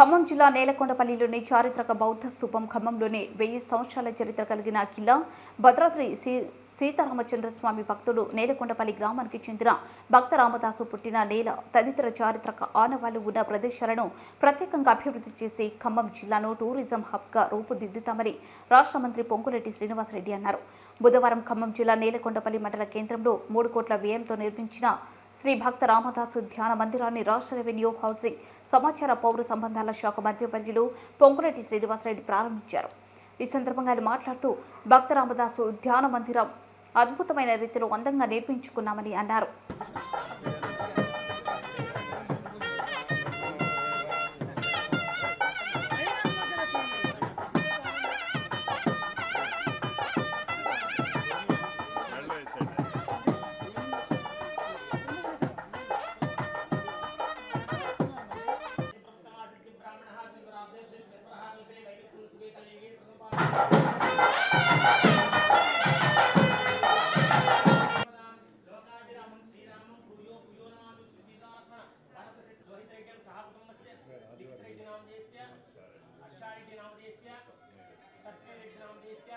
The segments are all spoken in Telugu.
ఖమ్మం జిల్లా నేలకొండపల్లిలోని చారిత్రక బౌద్ధ స్థూపం ఖమ్మంలోని వెయ్యి సంవత్సరాల చరిత్ర కలిగిన కిల్లా భద్రాద్రి శ్రీ సీతారామచంద్రస్వామి భక్తుడు నేలకొండపల్లి గ్రామానికి చెందిన భక్త రామదాసు పుట్టిన నేల తదితర చారిత్రక ఆనవాళ్ళు ఉన్న ప్రదేశాలను ప్రత్యేకంగా అభివృద్ధి చేసి ఖమ్మం జిల్లాను టూరిజం హబ్గా రూపుదిద్దుతామని రాష్ట్ర మంత్రి పొంగులేటి శ్రీనివాసరెడ్డి అన్నారు. బుధవారం ఖమ్మం జిల్లా నేలకొండపల్లి మండల కేంద్రంలో మూడు కోట్ల వ్యయంతో నిర్మించిన శ్రీ భక్త రామదాసు ధ్యాన మందిరాన్ని రాష్ట్ర రెవెన్యూ హౌసింగ్ సమాచార పౌర సంబంధాల శాఖ మంత్రివర్యులు పొంగురెడ్డి శ్రీనివాసరెడ్డి ప్రారంభించారు. ఈ సందర్భంగా ఆయన మాట్లాడుతూ భక్త రామదాసు ధ్యాన మందిరం అద్భుతమైన రీతిలో అందంగా నిర్మించుకున్నామని అన్నారు.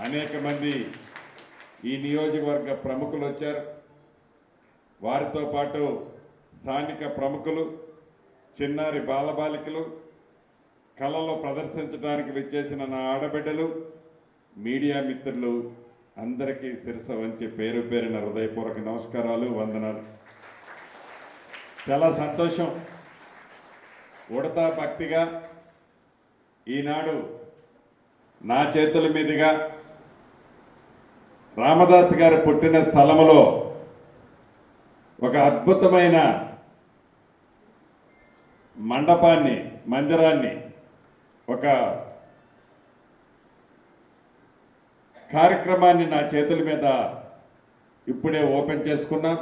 అనేక మంది ఈ నియోజకవర్గ ప్రముఖులు వచ్చారు. వారితో పాటు స్థానిక ప్రముఖులు చిన్నారి బాలబాలికలు కళలో ప్రదర్శించడానికి విచ్చేసిన నా ఆడబిడ్డలు మీడియా మిత్రులు అందరికీ శిరస వంచి పేరు పేరిన హృదయపూర్వక నమస్కారాలు వందనాలు. చాలా సంతోషం. ఉడతా భక్తిగా ఈనాడు నా చేతుల మీదుగా రామదాస్ గారు పుట్టిన స్థలములో ఒక అద్భుతమైన మండపాన్ని మందిరాన్ని ఒక కార్యక్రమాన్ని నా చేతుల మీద ఇప్పుడే ఓపెన్ చేసుకున్నాం.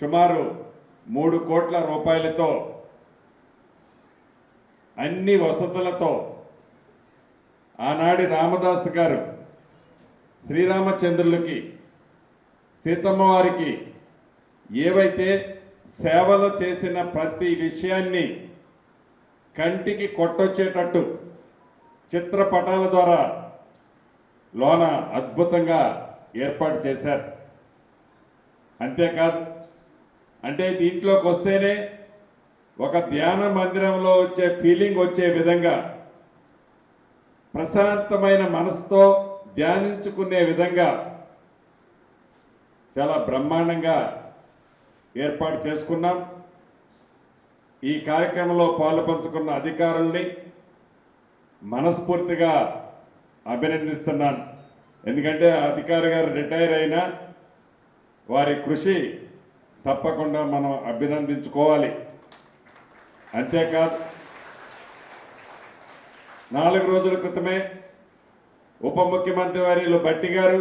సుమారు మూడు కోట్ల రూపాయలతో అన్ని వసతులతో ఆనాడి రామదాస్ గారు శ్రీరామచంద్రులకి సీతమ్మ వారికి ఏవైతే సేవలు చేసిన ప్రతి విషయాన్ని కంటికి కొట్టొచ్చేటట్టు చిత్రపటాల ద్వారా లోన అద్భుతంగా ఏర్పాటు చేశారు. అంతేకాదు అంటే దీంట్లోకి వస్తేనే ఒక ధ్యాన మందిరంలో వచ్చే ఫీలింగ్ వచ్చే విధంగా ప్రశాంతమైన మనసుతో ధ్యానించుకునే విధంగా చాలా బ్రహ్మాండంగా ఏర్పాటు చేసుకున్నాం. ఈ కార్యక్రమంలో పాలు పంచుకున్న అధికారుల్ని మనస్ఫూర్తిగా అభినందిస్తున్నాను. ఎందుకంటే ఆ అధికారి గారు రిటైర్ అయినా వారి కృషి తప్పకుండా మనం అభినందించుకోవాలి. అంతేకాదు నాలుగు రోజుల క్రితమే ఉప ముఖ్యమంత్రి వర్యులు భట్టి గారు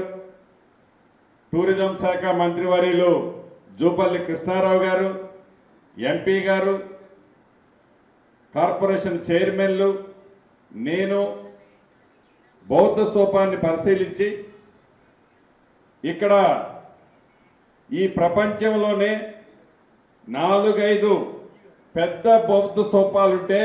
టూరిజం శాఖ మంత్రి వర్యులు జూపల్లి కృష్ణారావు గారు ఎంపీ గారు కార్పొరేషన్ చైర్మన్లు నేను బౌద్ధ స్తూపాన్ని పరిశీలించి ఇక్కడ ఈ ప్రపంచంలోనే నాలుగైదు పెద్ద బౌద్ధ స్తూపాలుంటే